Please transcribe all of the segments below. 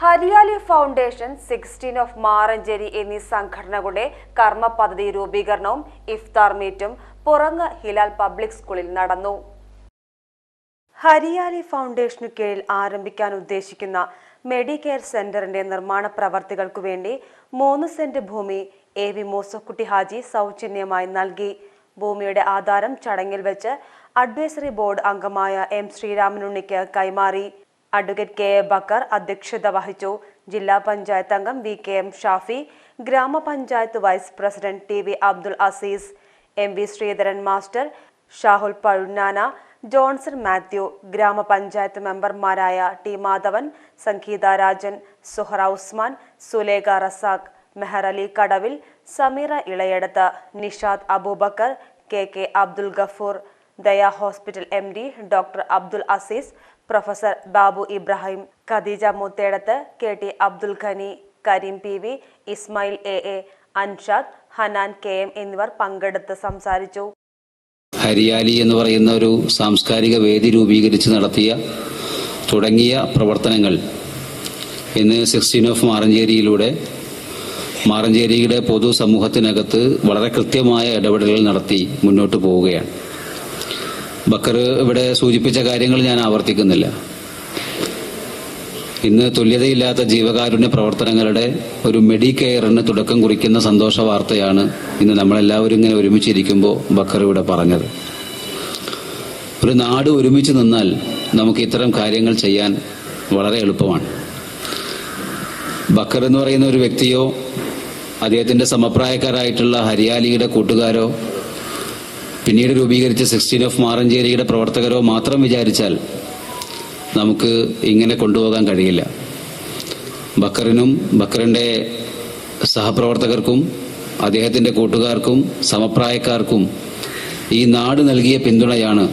Hariyali foundation sixteen of Maranchery എന്നീ സംഘടനകളുടെ കർമ്മ പദ്ധതി രൂപീകരണവും ഇഫ്താർ മീറ്റും പുറങ്ങ് ഹിലാൽ പബ്ലിക് സ്കൂളിൽ നടന്നു. ഹരിയാലി ഫൗണ്ടേഷനു കീഴിൽ ആരംഭിക്കാൻ ഉദ്ദേശിക്കുന്ന മെഡിക്കെയർ സെന്ററിന്റെ നിർമ്മാണ പ്രവർത്തികൾക്കു വേണ്ടി മൂന്ന് സെന്റ് ഭൂമി എ വി മൂസക്കുട്ടി ഹാജി സൗജന്യമായി നൽകി. ഭൂമിയുടെ ആധാരം ചടങ്ങിൽ വെച്ച് അഡ്വൈസറി ബോർഡ് അംഗമായ എം ശ്രീരാമനുണ്ണിക്ക് കൈമാറി. അഡ്വക്കേറ്റ് കെ എ ബക്കർ അധ്യക്ഷത വഹിച്ചു. ജില്ലാ പഞ്ചായത്ത് അംഗം വി കെ എം ഷാഫി ഗ്രാമപഞ്ചായത്ത് vice president T V Abdul Azeez M V Sreedharan master Shahul Pazhunana Johnson Mathew ഗ്രാമപഞ്ചായത്ത് മെമ്പർമാരായ T Madhavan Sangeetha Rajan Suhara Usman Sulekha Razak Meharali Kadavil Sameera Elayadath Nishad Aboobacker K K Abdul Gafoor Daya hospital M D doctor Abdul Azeez professor Babu Ibrahim Khadeeja Muthedath K T Abdul Gani Kareem P V Ismail A A Anshad Hanan K M എന്നിവർ പങ്കെടുത്ത് സംസാരിച്ചു. ഹരിയാലി എന്ന് പറയുന്ന ഒരു സാംസ്കാരിക വേദി രൂപീകരിച്ച് നടത്തിയ തുടങ്ങിയ പ്രവർത്തനങ്ങൾ ഇന്ന് സിക്സ്റ്റീൻ ഓഫ് മാറഞ്ചേരിയിലൂടെ മാറഞ്ചേരിയുടെ പൊതുസമൂഹത്തിനകത്ത് വളരെ കൃത്യമായ ഇടപെടലുകൾ നടത്തി മുന്നോട്ട് പോവുകയാണ്. ബക്കർ ഇവിടെ സൂചിപ്പിച്ച കാര്യങ്ങൾ ഞാൻ ആവർത്തിക്കുന്നില്ല. ഇന്ന് തുല്യതയില്ലാത്ത ജീവകാരുണ്യ പ്രവർത്തനങ്ങളുടെ ഒരു മെഡി കെയറിന് തുടക്കം കുറിക്കുന്ന സന്തോഷ വാർത്തയാണ് ഇന്ന് നമ്മളെല്ലാവരും ഇങ്ങനെ ഒരുമിച്ചിരിക്കുമ്പോൾ ബക്കർ ഇവിടെ പറഞ്ഞത്. ഒരു നാട് ഒരുമിച്ച് നിന്നാൽ നമുക്ക് ഇത്തരം കാര്യങ്ങൾ ചെയ്യാൻ വളരെ എളുപ്പമാണ്. ബക്കർ എന്ന് പറയുന്ന ഒരു വ്യക്തിയോ അദ്ദേഹത്തിന്റെ സമപ്രായക്കാരായിട്ടുള്ള ഹരിയാലിയുടെ കൂട്ടുകാരോ പിന്നീട് രൂപീകരിച്ച സിക്സ്റ്റീൻ ഓഫ് മാറഞ്ചേരിയുടെ പ്രവർത്തകരോ മാത്രം വിചാരിച്ചാൽ നമുക്ക് ഇങ്ങനെ കൊണ്ടുപോകാൻ കഴിയില്ല. ബക്കറിനും ബക്കറിന്റെ സഹപ്രവർത്തകർക്കും അദ്ദേഹത്തിന്റെ കൂട്ടുകാർക്കും സമപ്രായക്കാർക്കും ഈ നാട് നൽകിയ പിന്തുണയാണ്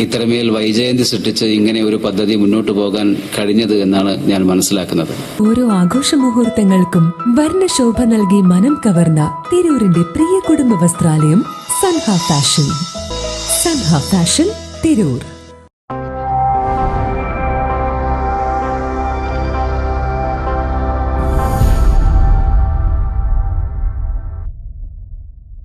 ഇത്രമേൽ വൈജയന്തി സൃഷ്ടിച്ച് ഇങ്ങനെ ഒരു പദ്ധതി മുന്നോട്ട് പോകാൻ കഴിഞ്ഞത് എന്നാണ് ഞാൻ മനസ്സിലാക്കുന്നത്. ഓരോ ആഘോഷ മുഹൂർത്തങ്ങൾക്കും വർണശോഭ നൽകി മനം കവർന്ന തിരൂരിന്റെ പ്രിയ കുടുംബ വസ്ത്രാലയം സൻഹ ഫാഷൻ. സൻഹ ഫാഷൻ തിരൂർ.